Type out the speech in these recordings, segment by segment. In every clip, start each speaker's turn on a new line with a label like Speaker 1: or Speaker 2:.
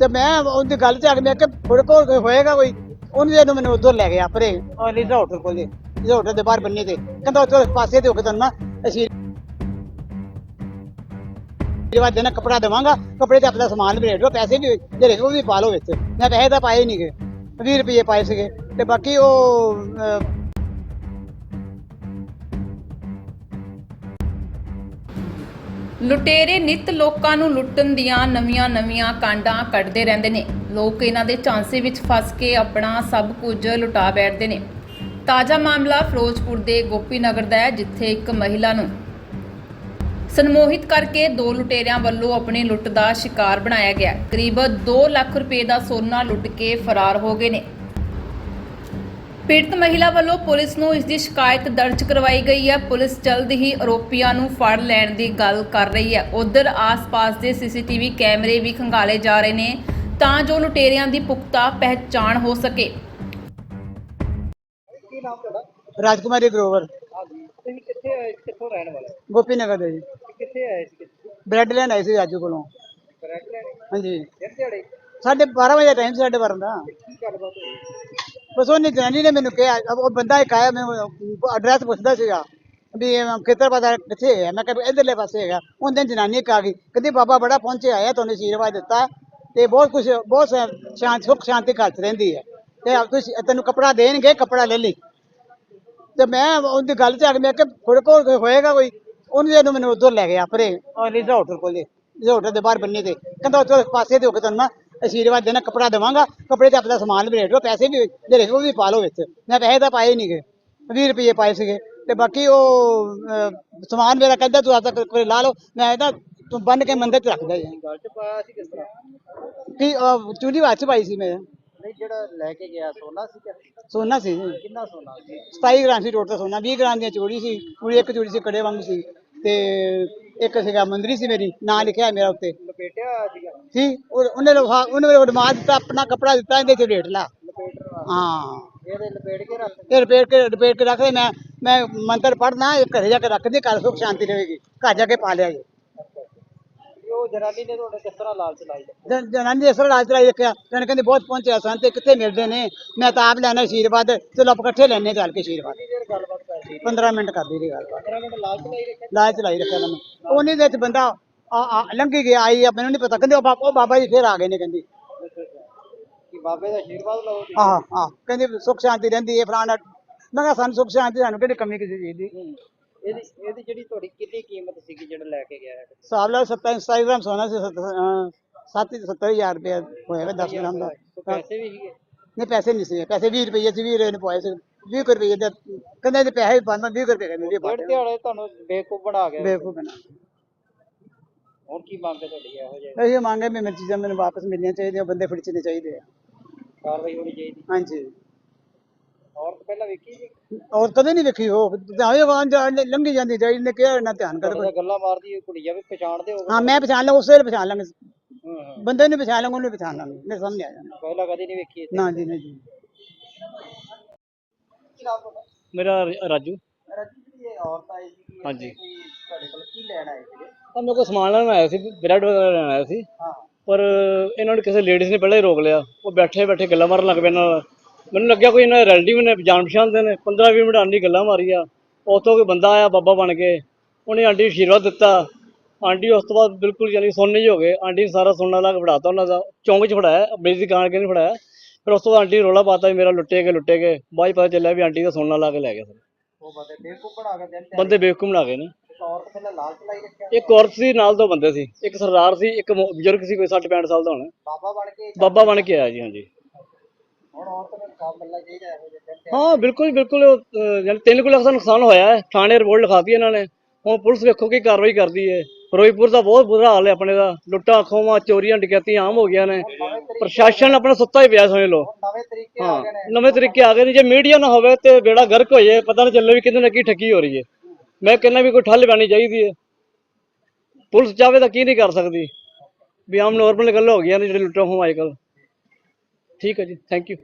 Speaker 1: ਤੇ ਮੈਂ ਉਹਦੀ ਗੱਲ ਚ ਆ ਕੇ ਮੈਂ ਕਿ ਥੋੜੇ ਹੋਏਗਾ ਕੋਈ? ਉਹਨੇ ਜਦੋਂ ਮੈਨੂੰ ਉਧਰ ਲੈ ਗਿਆ ਪਰੇ ਲੀਜ਼ਾ ਹੋਟਲ ਕੋਲ ਲੀਜ਼ਾ ਹੋਟਲ ਦੇ ਬਾਹਰ ਬੰਨੇ ਤੇ। ਕਹਿੰਦਾ ਉੱਥੇ ਪਾਸੇ ਤੇ ਹੋ ਕੇ ਤੁਹਾਨੂੰ ਨਾ ਅਸੀਂ ਜਿਹੜਾ ਦੇਣਾ ਕਪੜਾ ਦੇਵਾਂਗਾ, ਕਪੜੇ ਤੇ ਆਪਣਾ ਸਮਾਨ ਵੀ ਰੇਟ ਪੈਸੇ ਵੀ ਜਿਹੜੇ ਉਹ ਵੀ ਪਾ ਲਓ ਵਿੱਚ। ਮੈਂ ਪੈਸੇ ਤਾਂ ਪਾਏ ਨਹੀਂਗੇ 20 ਰੁਪਏ ਪਾਏ ਸੀਗੇ। ਤੇ ਬਾਕੀ ਉਹ
Speaker 2: ਲੁਟੇਰੇ ਨਿਤ ਲੋਕਾਂ ਨੂੰ ਲੁੱਟਣ ਦੀਆਂ ਨਵੀਆਂ-ਨਵੀਆਂ ਕਾਂਡਾਂ ਕੱਢਦੇ ਰਹਿੰਦੇ ਨੇ। ਲੋਕ ਇਹਨਾਂ ਦੇ ਝਾਂਸੇ ਵਿੱਚ ਫਸ ਕੇ ਆਪਣਾ ਸਭ ਕੁਝ ਲੁਟਾ ਬੈਠਦੇ ਨੇ। ਤਾਜ਼ਾ ਮਾਮਲਾ ਫਿਰੋਜ਼ਪੁਰ ਦੇ ਗੋਪੀ ਨਗਰ ਦਾ ਹੈ, ਜਿੱਥੇ ਇੱਕ ਮਹਿਲਾ ਨੂੰ ਸਨਮੋਹਿਤ ਕਰਕੇ ਦੋ ਲੁਟੇਰਿਆਂ ਵੱਲੋਂ ਆਪਣੀ ਲੁੱਟ ਦਾ ਸ਼ਿਕਾਰ ਬਣਾਇਆ ਗਿਆ ਕਰੀਬ 2 ਲੱਖ ਰੁਪਏ ਦਾ ਸੋਨਾ ਲੁੱਟ ਕੇ ਫਰਾਰ ਹੋ ਗਏ ਨੇ। ਪੀੜਤ ਮਹਿਲਾ ਵੱਲੋਂ ਪੁਲਿਸ ਨੂੰ ਇਸ ਦੀ ਸ਼ਿਕਾਇਤ ਦਰਜ ਕਰਵਾਈ ਗਈ ਹੈ। ਪੁਲਿਸ ਜਲਦ ਹੀ ਆਰੋਪੀਆਂ ਨੂੰ ਫੜ ਲੈਣ ਦੀ ਗੱਲ ਕਰ ਰਹੀ ਹੈ। ਉਧਰ ਆਸ-ਪਾਸ ਦੇ ਸੀਸੀਟੀਵੀ ਕੈਮਰੇ ਵੀ ਖੰਗਾਲੇ ਜਾ ਰਹੇ ਨੇ ਤਾਂ ਜੋ ਲੁਟੇਰਿਆਂ ਦੀ ਪੁਖਤਾ ਪਹਿਚਾਣ ਹੋ ਸਕੇ।
Speaker 3: ਕੀ ਨਾਮ ਤੁਹਾਡਾ?
Speaker 1: ਰਾਜਕੁਮਾਰੀ ਗਰੋਵਰ।
Speaker 3: ਹਾਂਜੀ। ਤੁਸੀਂ ਕਿੱਥੇ ਆਏ ਕਿੱਥੋਂ ਰਹਿਣ ਵਾਲੇ?
Speaker 1: ਗੋਪੀ ਨਗਰ ਦੇ ਜੀ।
Speaker 3: ਤੇ ਕਿੱਥੇ ਆਏ ਸੀ ਕਿੱਥੇ?
Speaker 1: ਬ੍ਰੈਡ ਲੈਣ ਆਏ ਸੀ ਰਾਜੂ ਕੋਲੋਂ।
Speaker 3: ਕਰੈਕਟ ਲੈਣੇ?
Speaker 1: ਹਾਂਜੀ।
Speaker 3: ਦਿਨ ਦਿਹਾੜੇ?
Speaker 1: ਸਾਢੇ 12 ਵਜੇ ਟਾਈਮ ਸਾਡੇ ਵਰਨ ਦਾ।
Speaker 3: ਕੀ ਗੱਲਬਾਤ ਹੋਈ?
Speaker 1: ਬਸ ਉਹਨੇ ਜਨਾਨੀ ਨੇ ਮੈਨੂੰ ਕਿਹਾ ਉਹ ਬੰਦਾ ਇੱਕ ਆਇਆ, ਮੈਨੂੰ ਐਡਰੈਸ ਪੁੱਛਦਾ ਸੀਗਾ ਵੀ ਇਹ ਪਤਾ ਕਿੱਥੇ ਹੈ? ਮੈਂ ਕਿਹਾ ਵੀ ਇਧਰਲੇ ਪਾਸੇ ਹੈਗਾ। ਉਹਦੇ ਜਨਾਨੀ ਇੱਕ ਆ ਗਈ। ਕਹਿੰਦੀ, ਬਾਬਾ ਬੜਾ ਪਹੁੰਚੇ ਆਇਆ, ਤੁਹਾਨੂੰ ਆਸ਼ੀਰਵਾਦ ਦਿੱਤਾ ਤੇ ਬਹੁਤ ਕੁਝ ਬਹੁਤ ਸ਼ਾਂਤ, ਸੁੱਖ ਸ਼ਾਂਤੀ ਘਰ 'ਚ ਰਹਿੰਦੀ ਹੈ ਤੇ ਆਪ ਤੁਸੀਂ, ਤੈਨੂੰ ਕਪੜਾ ਦੇਣਗੇ, ਕਪੜਾ ਲੈ ਲਈ। ਤੇ ਮੈਂ ਉਹਦੀ ਗੱਲ ਚ ਆ ਕੇ ਮੈਂ ਕਿਹਾ ਥੋੜੇ ਕੋਲ ਹੋਏਗਾ ਕੋਈ? ਉਹਨੇ ਜਦੋਂ ਮੈਨੂੰ ਉਧਰ ਲੈ ਗਿਆ ਪਰੇ ਉਹ ਲੀਜ਼ਾ ਹੋਟਲ ਕੋਲ ਦੇ ਬਾਹਰ ਬੰਨੇ ਤੇ। ਕਹਿੰਦਾ, ਉੱਥੇ ਪਾਸੇ ਤੇ ਹੋ ਕੇ ਤੁਹਾਨੂੰ ਨਾ ਆਸ਼ੀਰਵਾਦ ਦੇਣਾ ਕਪੜਾ ਦੇਵਾਂਗਾ ਕਪੜੇ ਤੇ ਆਪਣਾ ਸਮਾਨ ਵੀ ਰੇਟ ਪੈਸੇ ਵੀ ਜਿਹੜੇ ਉਹ ਵੀ ਪਾ ਲਓ ਵਿੱਚ। ਮੈਂ ਪੈਸੇ ਤਾਂ ਪਾਏ ਨਹੀਂਗੇ 20 ਰੁਪਏ ਪਾਏ ਸੀਗੇ। ਤੇ ਬਾਕੀ ਉਹ ਸਮਾਨ ਮੇਰਾ ਕਹਿੰਦਾ ਤੂੰ ਆਪਦਾ ਕੋਈ ਲਾ ਲਓ ਮੈਂ ਇਹਦਾ ਤੂੰ ਬੰਨ ਕੇ ਮੰਦਰ ਚ ਰੱਖਦਾ ਜੀ।
Speaker 3: ਗੱਲ ਚ ਪਾਇਆ ਸੀ ਕਿਸ ਤਰ੍ਹਾਂ?
Speaker 1: ਕੀ ਚੂੜੀ ਹੱਥ ਚ ਪਾਈ ਸੀ ਮੈਂ।
Speaker 3: ਨਹੀਂ ਜਿਹੜਾ ਲੈ ਕੇ ਗਿਆ ਸੋਨਾ ਸੀ
Speaker 1: ਸੋਨਾ ਸੀ।
Speaker 3: ਕਿੰਨਾ ਸੋਨਾ ਸੀ?
Speaker 1: 27 ਗ੍ਰਾਮ ਸੀ ਟੋਟਲ ਸੋਨਾ 20 ਗ੍ਰਾਮ ਦੀ ਚੂੜੀ ਸੀ ਪੂਰੀ ਇੱਕ ਚੂੜੀ ਸੀ ਕੜੇ ਵਾਂਗ ਸੀ। ਤੇ ਇੱਕ ਸੀਗਾ ਮੰਦਰੀ ਸੀ ਮੇਰੀ ਨਾਂ ਲਿਖਿਆ ਮੇਰਾ ਉੱਤੇ।
Speaker 3: ਲਪੇਟਿਆ ਹੋਇਆ ਸੀਗਾ?
Speaker 1: ਸੀ ਉਹ- ਉਹਨੇ ਲੋਹਾ ਉਹਨੇ ਮੈਨੂੰ ਉਡਮਾ ਦਿੱਤਾ ਆਪਣਾ ਕੱਪੜਾ ਦਿੱਤਾ ਇਹਦੇ ਚ ਰੇਟ ਲਾ। ਹਾਂ।
Speaker 3: ਇਹਦੇ ਲਪੇਟ ਕੇ ਰੱਖ
Speaker 1: ਇਹ ਰਿਪੇਅਰ ਕੇ ਰਿਪੇਅਰ ਕੇ ਰੱਖਦੇ ਮੈਂ ਮੈਂ ਮੰਤਰ ਪੜਨਾ ਇਹ ਘਰੇ ਜਾ ਕੇ ਰੱਖਦੀ ਘਰ ਸੁਖ ਸ਼ਾਂਤੀ ਰਹੇਗੀ ਘਰ ਜਾ ਕੇ ਪਾ ਲਿਆ ਜੀ।
Speaker 3: ਉਹ ਜਨਾਨੀ ਨੇ ਤੁਹਾਡੇ ਕਿਸ ਤਰ੍ਹਾਂ ਲਾਲਚ ਲਾਈ?
Speaker 1: ਜਨ- ਜਨਾਨੀ ਨੇ ਅਸਲ ਰਾਜ ਚਲਾਈ ਰੱਖਿਆ ਜਨ ਕਹਿੰਦੇ ਬਹੁਤ ਪਹੁੰਚਿਆ ਸਨ ਤੇ ਕਿੱਥੇ ਮਿਲਦੇ ਨੇ? ਮੈਂ ਤਾਂ ਆਪ ਲੈਣਾ ਆਸ਼ੀਰਵਾਦ ਚਲੋ ਆਪਾਂ ਇਕੱਠੇ ਲੈਣੇ ਚੱਲ ਕੇ ਆਸ਼ੀਰਵਾਦ
Speaker 3: ਕਿੰਨੀ ਦੇਰ ਗੱਲਬਾਤ ਕਰਦੀ
Speaker 1: 15 ਮਿੰਟ ਕਰਦੀ ਰਹੀ ਗੱਲ
Speaker 3: 15 ਮਿੰਟ ਲਾਲਚ ਲਾਈ ਰੱਖਿਆ?
Speaker 1: ਚਲਾਈ ਰੱਖਿਆ ਉਹਨਾਂ। ਨੇ ਉਹਨੇ ਦੇ ਵਿੱਚ ਬੰਦਾ ਆ ਆ ਲੰਘੀ ਗਿਆ ਆਈ ਆ ਮੈਨੂੰ ਨਹੀਂ ਪਤਾ। ਕਹਿੰਦੇ ਉਹ ਬਾਬਾ ਉਹ ਬਾਬਾ ਜੀ ਫੇਰ ਆ ਗਏ ਨੇ ਕਹਿੰਦੀ।
Speaker 3: ਕਿ ਬਾਬੇ ਦਾ ਆਸ਼ੀਰਵਾਦ ਲਓ ਤੁਸੀਂ।
Speaker 1: ਆਹ ਆਹ ਕਹਿੰਦੇ ਵੀ ਸੁੱਖ ਸ਼ਾਂਤੀ ਰਹਿੰਦੀ ਹੈ ਫਲਾਣਾ। ਮੈਂ ਕਿਹਾ ਸਾਨੂੰ ਸੁੱਖ ਸ਼ਾਂਤੀ ਸਾਨੂੰ ਕਿਹੜੀ ਕਮੀ ਕਿਸੇ ਚੀਜ਼ ਦੀ?
Speaker 3: ਹੂੰ। ਇਹਦੀ ਇਹਦੀ ਜਿਹੜੀ ਤੁਹਾਡੀ ਕਿੰਨੀ ਕੀਮਤ ਸੀਗੀ ਜਿਹੜਾ ਲੈ ਕੇ ਗਿਆ ਹੈ?
Speaker 1: ਹਿਸਾਬ ਲਾ 27 27 ਗ੍ਰਾਮ ਸੋਨਾ ਸੀ 7 70000 ਰੁਪਏ ਹੋਏਗਾ 10 ਗ੍ਰਾਮ ਦਾ।
Speaker 3: ਪੈਸੇ ਵੀ ਸੀਗੇ?
Speaker 1: ਨਹੀਂ ਪੈਸੇ ਨਹੀਂ ਸੀ ਪੈਸੇ 20 ਰੁਪਏ ਸੀ 20 ਰੁਪਏ ਨੇ ਪਵਾਏ ਸੀ। 20 ਰੁਪਏ ਦੇ ਕਹਿੰਦੇ ਪੈਸੇ ਬੰਦ 20 ਰੁਪਏ ਕਹਿੰਦੇ ਵੀ
Speaker 3: ਡੇਢ ਦਿਹਾੜੇ ਤੁਹਾਨੂੰ ਬਣਾ ਗਿਆ
Speaker 1: ਬੇਵਕੂਫ ਬਣਾ
Speaker 3: ਹੁਣ ਕੀ ਮੰਗ ਹੈ ਤੁਹਾਡੀ ਇਹੋ ਜਿਹੇ?
Speaker 1: ਇਹ ਮੰਗੇ ਵੀ ਮੇਰੀ ਚੀਜ਼ਾਂ ਮੈਨੂੰ ਵਾਪਸ ਮਿਲਣੀਆਂ ਚਾਹੀਦੀਆਂ ਬੰਦੇ ਫੜਚਣੇ ਚਾਹੀਦੇ ਆ।
Speaker 3: ਕਾਰਵਾਈ ਹੋਣੀ ਚਾਹੀਦੀ।
Speaker 1: ਹਾਂਜੀ।
Speaker 3: ਔਰਤ ਪਹਿਲਾਂ ਵੇਖੀ ਸੀ?
Speaker 1: ਔਰ ਕਦੇ ਨਹੀਂ ਵੇਖੀ ਉਹ। ਜਾਵੇ ਵਾਂ ਲੰਘੀ ਜਾਂਦੀ ਜਾਈ ਨੇ ਕਿਹਾ ਨਾ ਧਿਆਨ ਕਰ
Speaker 3: ਨਾਲ ਗੱਲਾਂ ਮਾਰਦੀ ਹੋਈ ਕੁੜੀ ਜਾਵੇ ਪਛਾਣਦੇ ਹੋ
Speaker 1: ਹਾਂ ਮੈਂ ਪਛਾਣ ਲਾਂ ਉਸੇ ਵੇਲੇ ਪਛਾਣ ਲਾਂਗੇ
Speaker 3: ਹੂੰ ਹੂੰ।
Speaker 1: ਬੰਦੇ ਨੂੰ ਪਛਾਣ ਲਾਂਗੇ ਉਹਨੂੰ ਪਛਾਣ ਲਾਂਗੇ ਮੇਰੇ ਸਾਹਮਣੇ ਆ ਜਾਣਾ
Speaker 3: ਪਹਿਲਾਂ ਕਦੀ ਨਹੀਂ ਵੇਖੀ
Speaker 1: ਨਾ ਜੀ ਨਾ ਜੀ।
Speaker 3: ਕੀ ਨਾਮ ਤੁਹਾਡਾ?
Speaker 4: ਮੇਰਾ ਰਾਜੂ।
Speaker 3: ਰਾਜੀ ਜਿਹੜੀ ਇਹ ਔਰਤ ਆਈ ਸੀ
Speaker 4: ਹਾਂਜੀ।
Speaker 3: ਤੁਹਾਡੇ ਕੋਲ ਕੀ ਲੈਣ ਆਏ ਸੀਗੇ?
Speaker 4: ਤਾਂ ਮੇਰੇ ਕੋਲ ਸਮਾਨ ਲੈਣ ਆਇਆ ਸੀ ਬ੍ਰੈਡ ਵਗੈਰਾ ਲੈਣ ਆਇਆ ਸੀ।
Speaker 3: ਹਾਂ।
Speaker 4: ਪਰ ਇਹਨਾਂ ਨੂੰ ਕਿਸੇ ਲੇਡੀਜ਼ ਨੇ ਪਹਿਲਾਂ ਹੀ ਰੋਕ ਲਿਆ। ਉਹ ਬੈਠੇ ਬੈਠੇ ਗੱਲਾਂ ਮਾਰਨ ਲੱਗ ਪਏ ਇਹਨਾਂ ਨਾਲ। ਮੈਨੂੰ ਲੱਗਿਆ ਕੋਈ ਇਹਨਾਂ ਦੇ ਰਿਲੇਟਿਵ ਨੇ ਜਾਣ ਪਛਾਣ ਦੇ ਨੇ। 15 20 ਮਿੰਟ ਆਂਟੀ ਗੱਲਾਂ ਮਾਰੀਆਂ। ਉੱਥੋਂ ਕੋਈ ਬੰਦਾ ਆਇਆ ਬਾਬਾ ਬਣ ਕੇ। ਉਹਨੇ ਆਂਟੀ ਨੂੰ ਆਸ਼ੀਰਵਾਦ ਦਿੱਤਾ। ਆਂਟੀ ਉਸ ਤੋਂ ਬਾਅਦ ਬਿਲਕੁਲ ਯਾਨੀ ਸੁਣਨੇ ਹੀ ਹੋ। ਗਏ ਆਂਟੀ ਨੇ ਸਾਰਾ ਸੁਣਨ ਲੱਗ ਫੜਾਤਾ ਉਹਨਾਂ ਦਾ। ਚੌਂਕ 'ਚ ਫੜਾਇਆ ਮੇਰੀ ਦੁਕਾਨ ਕੇ ਨਹੀਂ ਫੜਾਇਆ। ਫਿਰ ਉਸ ਤੋਂ ਬਾਅਦ ਆਂਟੀ ਰੋਲਾ ਪਾਤਾ ਵੀ ਮੇਰਾ ਲੁੱਟੇ ਗਏ ਲੁੱਟੇ ਗਏ। ਬਾਅਦ 'ਚ ਪਤਾ ਚੱਲਿਆ ਵੀ ਆਂਟੀ ਦਾ ਸੋਨਾ ਲਾ ਕੇ ਲੈ ਗਿਆ ਸਰ।
Speaker 3: ਉਹ ਬੰਦੇ ਬੇਵਕੂਫ ਬਣਾ ਕੇ
Speaker 4: ਬੰਦੇ ਬੇਵਕੂਫ ਬਣਾ ਗਏ ਨੇ।
Speaker 3: ਔਰਤ ਪਹਿਲਾਂ ਰੱਖਿਆ?
Speaker 4: ਇੱਕ ਔਰਤ ਸੀ ਨਾਲ ਦੋ ਬੰਦੇ ਸੀ। ਇੱਕ ਸਰਦਾਰ ਸੀ ਇੱਕ ਮੋ- ਬਜ਼ੁਰਗ ਸੀ ਕੋਈ 60 65 ਸਾਲ ਦਾ ਹੋਣਾ।
Speaker 3: ਬਾਬਾ ਬਣ ਕੇ
Speaker 4: ਬਾਬਾ ਬਣ ਕੇ ਆਇਆ ਜੀ ਹਾਂਜੀ।
Speaker 3: ਹੁਣ ਔਰਤ ਨੂੰ ਕੰਮ ਮਿਲਣਾ ਚਾਹੀਦਾ ਇਹੋ ਜਿਹੇ ਦਿਨ ਤੇ
Speaker 4: ਹਾਂ ਬਿਲਕੁਲ ਬਿਲਕੁਲ। ਉਹ, ਅਹ, ਯਾਨੀ 3 ਲੱਖ ਦਾ ਨੁਕਸਾਨ ਹੋਇਆ ਹੈ। ਥਾਣੇ ਰਿਪੋਰਟ ਲਿਖਾਤੀ ਇਹਨਾਂ ਨੇ। ਹੁਣ ਪੁਲਿਸ ਵੇਖੋ ਕੀ ਕਾਰਵਾਈ ਕਰਦੀ ਹੈ। ਫਿਰੋਜ਼ਪੁਰ ਦਾ ਬਹੁਤ ਬੁਰਾ ਹਾਲ ਹੈ ਆਪਣੇ ਦਾ। ਲੁੱਟਾਂ ਖੋਵਾਂ ਚੋਰੀਆਂ ਡਕੈਤੀਆਂ ਆਮ ਹੋ ਗਈਆਂ ਨੇ। ਪ੍ਰਸ਼ਾਸਨ ਆਪਣਾ ਸੁੱਤਾ ਹੀ ਪਿਆ ਸਮਝ ਲਓ।
Speaker 3: ਨਵੇਂ ਤਰੀਕੇ ਆ
Speaker 4: ਹਾਂ
Speaker 3: ਗਏ ਨੇ।
Speaker 4: ਨਵੇਂ ਤਰੀਕੇ ਆ ਗਏ ਨੇ। ਜੇ ਮੀਡੀਆ ਨਾ ਹੋਵੇ ਤੇ ਬੇੜਾ ਗਰਕ ਹੋ ਜਾਏ। ਪਤਾ ਨਾ ਚੱਲੇ ਵੀ ਕਿਤੇ ਨਾ ਕੀ ਠੱਗੀ ਹੋ ਰਹੀ ਹੈ। ਮੈਂ ਕਹਿੰਦਾ ਵੀ ਕੋਈ ਠੱਲ ਪੈਣੀ ਚਾਹੀਦੀ ਹੈ। ਪੁਲਿਸ ਚਾਹਵੇ ਤਾਂ ਕੀ ਨਹੀਂ ਕਰ ਸਕਦੀ। ਵੀ ਆਮ ਨੋਰਮਲ ਗੱਲ ਹੋ ਗਈਆਂ ਨੇ ਜਿਹੜੇ ਲੁੱਟਾਂ ਖੋਵਾਂ ਅੱਜਕੱਲ ਠੀਕ ਹੈ ਜੀ ਥੈਂਕ ਯੂ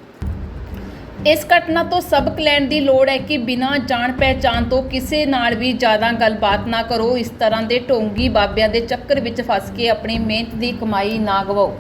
Speaker 2: ਇਸ ਘਟਨਾ ਤੋਂ ਸਬਕ ਲੈਣ ਦੀ ਲੋੜ ਹੈ ਕਿ ਬਿਨਾਂ ਜਾਣ ਪਹਿਚਾਣ ਤੋਂ ਕਿਸੇ ਨਾਲ ਵੀ ਜ਼ਿਆਦਾ ਗੱਲਬਾਤ ਨਾ ਕਰੋ। ਇਸ ਤਰ੍ਹਾਂ ਦੇ ਢੋਂਗੀ ਬਾਬਿਆਂ ਦੇ ਚੱਕਰ ਵਿੱਚ ਫਸ ਕੇ ਆਪਣੀ ਮਿਹਨਤ ਦੀ ਕਮਾਈ ਨਾ ਗਵਾਓ।